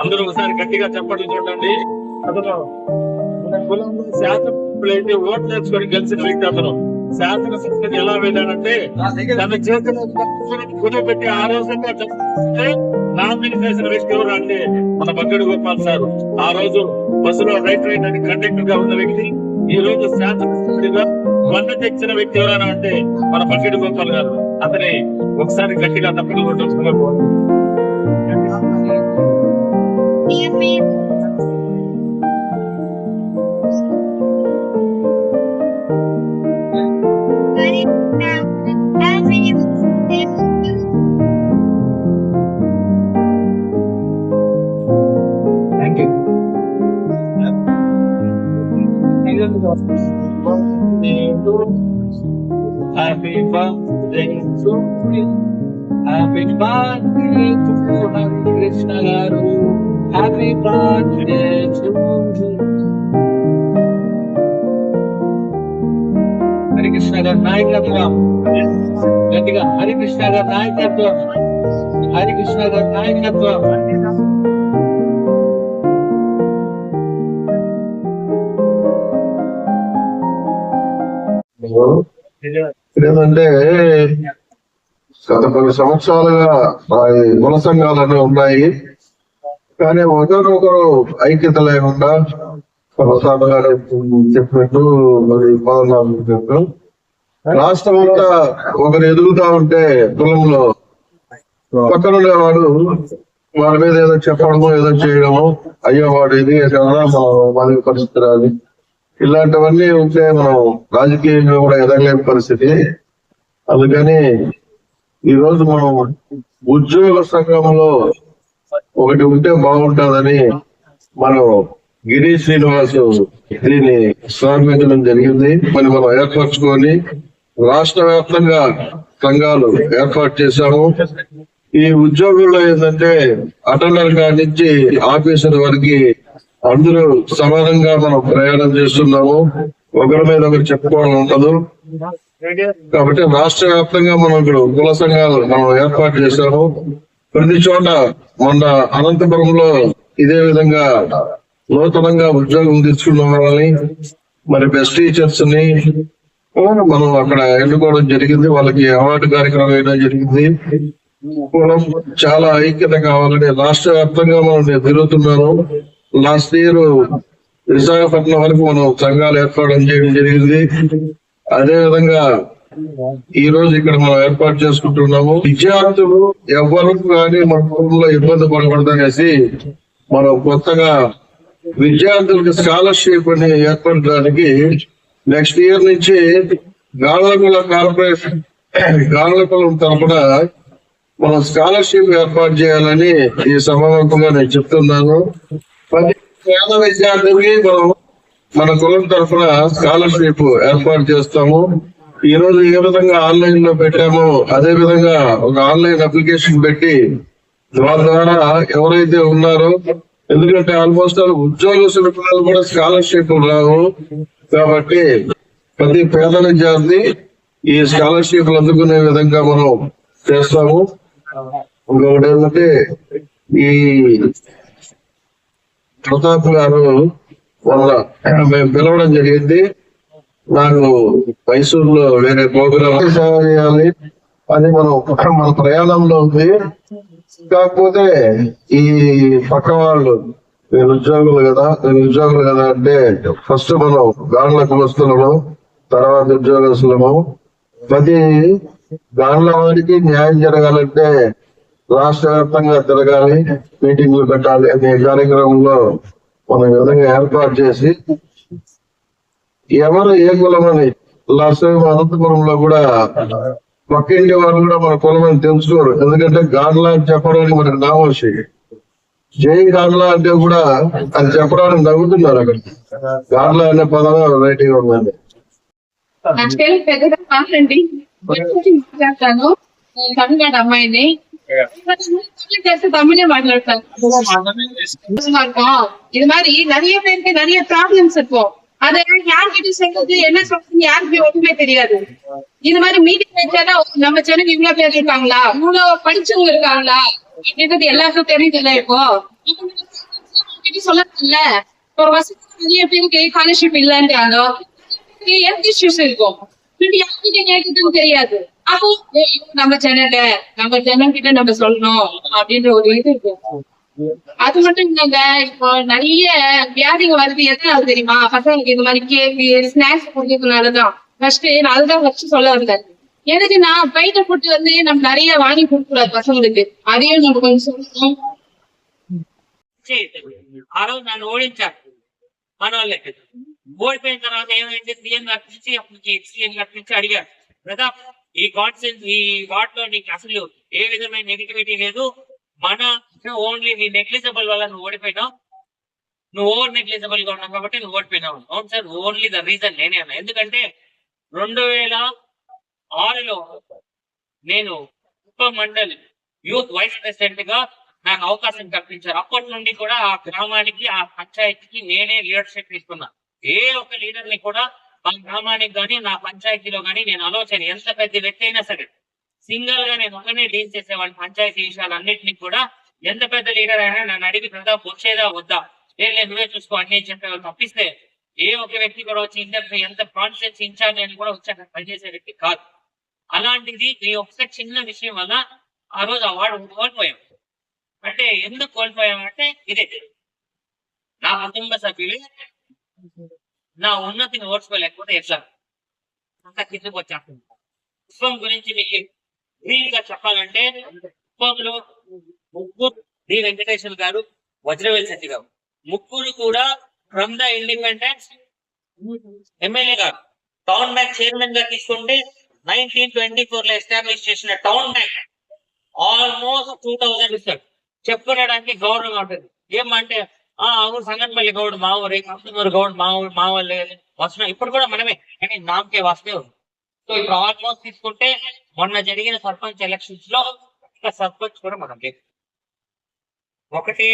అందరూ ఒకసారి గట్టిగా చెప్పట్లు చూడండి. అతను మన కులంలో శాసనసభ్యులైతే ఓట్లు వేసుకొని గెలిచిన వ్యక్తి అతను. శాసనసభ్యుని ఎలా వెళ్ళాడంటే తన చేతిలో కుదబెట్టి ఆ రోజుల్లో నామినేట్ చేసిన వ్యక్తి ఎవరు అంటే మన బగ్గడి గోపాల్ సార్. ఆ రోజు బస్సులో రైట్ రైట్ అని కండక్టర్గా ఉన్న వ్యక్తి ఈ రోజు శాసనసభ్యుడిగా వంద తెచ్చిన వ్యక్తి ఎవరైనా అంటే మన బగ్గడి గోపాల్ గారు. అతని ఒకసారి గట్టిగా తప్పకుండా కొట్టవలసిందిగా కోరుతున్నాను. Thank you Happy birthday to you. Happy birthday to Hari Krishna garu happy birthday to Harikrishna గారి నాయకత్వం గట్టిగా హరికృష్ణ గారి నాయకత్వం హరికృష్ణ గారి నాయకత్వం ఏంటంటే గత కొన్ని సంవత్సరాలుగా ఆ కుల సంఘాలన్నీ ఉన్నాయి. కానీ ఒకరొకరు ఐక్యత లేకుండా కొనసాగ గారు చెప్పినట్టు మరి చెప్పినట్టు. రాష్ట్రం అంతా ఒకరు ఎదుగుతా ఉంటే కులంలో పక్కన ఉండేవాడు వాడి మీద ఏదో చెప్పడము ఏదో చేయడము అయ్యో వాడు ఇది మన మనం పరిస్థితి రాదు. ఇలాంటివన్నీ ఉంటే మనం రాజకీయంగా కూడా ఎదగలేని పరిస్థితి. అందుకని ఈ రోజు మనం ఉద్యోగ సంఘంలో ఒకటి ఉంటే బాగుంటుందని మనం గిరి శ్రీనివాస్ దీన్ని స్థాపించడం జరిగింది. మరి మనం ఏర్పరచుకొని రాష్ట్ర వ్యాప్తంగా సంఘాలు ఏర్పాటు చేశాము. ఈ ఉద్యోగుల్లో ఏంటంటే అటెండర్ కాడి నుంచి ఆఫీసర్ వరకు అందరూ సమానంగా మనం ప్రయాణం చేస్తున్నాము. ఒకరి మీద ఒకరు చెప్పుకోవడం ఉండదు. కాబట్టి రాష్ట్ర వ్యాప్తంగా మనం ఇక్కడ కుల సంఘాలు మనం ఏర్పాటు చేశాము. ప్రతి చోట మొన్న అనంతపురంలో ఇదే విధంగా నూతనంగా ఉద్యోగం తీసుకున్న వాళ్ళని మరి బెస్ట్ టీచర్స్ని మనం అక్కడ ఎన్నుకోవడం జరిగింది. వాళ్ళకి అవార్డు కార్యక్రమం వేయడం జరిగింది. కులం చాలా ఐక్యత కావాలని రాష్ట్ర వ్యాప్తంగా మనం తిరుగుతున్నాను లాస్ట్ ఇయర్ విశాఖపట్నం వరకు మనం సంఘాలు ఏర్పాటు చేయడం జరిగింది. అదే విధంగా ఈ రోజు ఇక్కడ మనం ఏర్పాటు చేసుకుంటున్నాము. విద్యార్థులు ఎవరు కానీ మన కుటుంబంలో ఇబ్బంది పడకూడదనేసి మనం కొత్తగా విద్యార్థులకు స్కాలర్షిప్ అని ఏర్పడడానికి నెక్స్ట్ ఇయర్ నుంచి గాళ్ళకుల కార్పొరేషన్ గాళ్ళకులం తరపున మనం స్కాలర్షిప్ ఏర్పాటు చేయాలని ఈ సమావేశంగా నేను చెప్తున్నాను. ప్రతి పేద విద్యార్థికి మనం మన కులం తరఫున స్కాలర్షిప్ ఏర్పాటు చేస్తాము. ఈ రోజు ఏ విధంగా ఆన్లైన్లో పెట్టామో అదే విధంగా ఒక ఆన్లైన్ అప్లికేషన్ పెట్టి వారి ద్వారా ఎవరైతే ఉన్నారో ఎందుకంటే ఆల్మోస్ట్ ఆల్ ఉద్యోగస్తుల పిల్లలు కూడా స్కాలర్షిప్ రావు. కాబట్టి ప్రతి పేద విద్యార్థి ఈ స్కాలర్షిప్లు అందుకునే విధంగా మనం చేస్తాము. ఇంకొకటి ఏంటంటే ఈ ప్రతాప్ గారు మొన్న మేము పిలవడం జరిగింది. నాకు మైసూరులో వేరే ప్రోగ్రామ్ సేవ చేయాలి. అది మనం మన ప్రయాణంలో ఉంది. కాకపోతే ఈ పక్క వాళ్ళు నేను ఉద్యోగులు కదా నేను ఉద్యోగులు కదా అంటే ఫస్ట్ మనం గాండ్ల కులస్తులము తర్వాత ఉద్యోగస్తులము. ప్రతి గాండ్ల వారికి న్యాయం జరగాలంటే రాష్ట్ర వ్యాప్తంగా తిరగాలి మీటింగ్లు పెట్టాలి అనే కార్యక్రమంలో మనం విధంగా ఏర్పాటు చేసి ఎవరు ఏ కులమని లాస్ట్ టైం అనంతపురంలో కూడా పక్కింటి వారు కూడా మన కులమని తెలుసుకోరు. ఎందుకంటే గాడ్లా అని చెప్పడానికి మనకు నామోషి జై గాడ్లా అంటే కూడా అది చెప్పడానికి నవ్వుతున్నారు అక్కడ. గాడ్లా అనే పదం రైటింగ్ ఉందండి. పెద్దగా మాట్లాడండి మాట్లాడతాను. అమ్మాయిని. தமிழே இது மாதிரி நிறைய பேருக்கு நிறைய ப்ராப்ளம்ஸ் இருக்கும் அத யார்கிட்ட சொல்றது என்ன சொல்றது யாருக்கு ஒண்ணுமே தெரியாது இது மாதிரி நம்ம சென்னை இவ்வளவு பேர் இருக்காங்களா படிச்சவங்க இருக்காங்களா அப்படின்றது எல்லாருக்கும் தெரிஞ்சல இப்போ சொல்லல இப்போ வசதி நிறைய பேருக்கு ஸ்காலர்ஷிப் இல்லன்றாங்க ஹெல்த் இஷ்யூஸ் இருக்கும் யார்கிட்ட கேட்கறதுன்னு தெரியாது அப்போ ஏய், இது நம்ம ஜனங்க நம்ம ஜனம் கிட்ட நம்ம சொல்லணும் அப்படின்ற ஒரு இது இருக்கும் அது மட்டும் இல்லைங்க இப்போ நிறைய வியாதிங்க வருது எதனால தெரியுமா பசங்களுக்கு இந்த மாதிரி கேக்கு ஸ்நாக்ஸ் குடிக்கிறதுனாலதான் ஃபர்ஸ்ட் நான் அதுதான் ஃபர்ஸ்ட் சொல்ல வந்தேன் எதுக்குன்னா பைட்ட ஃபுட் வந்து நம்ம நிறைய வாங்கி கொடுக்கூடாது பசங்களுக்கு அதையும் நம்ம கொஞ்சம் சொல்லணும் ఆ రోజు నన్ను ఓడించారు మన వాళ్ళకి ఓడిపోయిన తర్వాత ఏమైంది సీఎం కట్టించి అప్పటికి సీఎం కట్టించి అడిగారు ప్రతాప్ ఈ కాన్సెన్స్ ఈ వాటిలో నీకు అసలు ఏ విధమైన నెగిటివిటీ లేదు. మన ఓన్లీ నీ నెగ్లిజబుల్ వల్ల నువ్వు ఓడిపోయినావు. నువ్వు ఓవర్ నెగ్లిజబుల్గా ఉన్నావు కాబట్టి నువ్వు ఓడిపోయినావు. అవును సార్ ఓన్లీ ద రీజన్ నేనే అన్నా. ఎందుకంటే రెండు వేల ఆరులో నేను ఉప మండల్ యూత్ వైస్ ప్రెసిడెంట్గా నాకు అవకాశం కల్పించారు. అప్పటి నుండి కూడా ఆ గ్రామానికి ఆ పంచాయతీకి నేనే లీడర్షిప్ తీసుకున్నా. ఏ ఒక్క లీడర్ని కూడా మా గ్రామానికి కానీ నా పంచాయతీలో కానీ నేను ఆలోచన ఎంత పెద్ద వ్యక్తి అయినా సరే సింగిల్గా నేను ఒకనే డీల్ చేసేవాడిని పంచాయతీ విషయాలన్నింటినీ కూడా ఎంత పెద్ద లీడర్ అయినా నన్ను అడిగి ప్రతాప్ వచ్చేదా వద్దా? లేదు లేదు, నువ్వే చూసుకో అన్నీ చెప్పేవాళ్ళు తప్పిస్తే ఏ ఒక వ్యక్తి కూడా వచ్చి ఇంత ఎంత కాన్ఫిడెన్స్ ఇన్ఛార్జ్ అని కూడా వచ్చి అక్కడ పనిచేసే వ్యక్తి కాదు. అలాంటిది ఈ ఒక్క చిన్న విషయం వల్ల ఆ రోజు అవార్డు కోల్పోయాం. అంటే ఎందుకు కోల్పోయామంటే ఇదే నా కుటుంబ సభ్యులు నా ఉన్నతిని ఓర్చుకోలేకపోతే ఎట్లా? అంత కిందకు వచ్చేస్తుంది. పుష్పం గురించి మీకు బ్రీఫ్గా చెప్పాలంటే పుష్పంలో ముగ్గురు డి. వెంకటేశ్వర గారు వజ్రవేల్ శెట్టి గారు. ముగ్గురు కూడా ఫ్రమ్ ద ఇండిపెండెన్స్ ఎమ్మెల్యే గారు. టౌన్ బ్యాంక్ చైర్మన్గా తీసుకుంటే నైన్టీన్ ట్వంటీ ఫోర్లో ఎస్టాబ్లిష్ చేసిన town bank almost two thousand ఇస్తారు. చెప్పుకోవడానికి గౌరవంగా ఉంటుంది. ఏమంటే ఆ అవును సంగన్పల్లి గౌడ్ మా ఊరే కంపెనూరు గౌడ్ మా ఊరు మా వాళ్ళే వస్తున్నాం ఇప్పుడు కూడా మనమే. కానీ నామకే వస్తే సో ఇప్పుడు ఆల్మోస్ట్ తీసుకుంటే మొన్న జరిగిన సర్పంచ్ ఎలక్షన్స్లో ఒక సర్పంచ్ కూడా మనం ఒకటే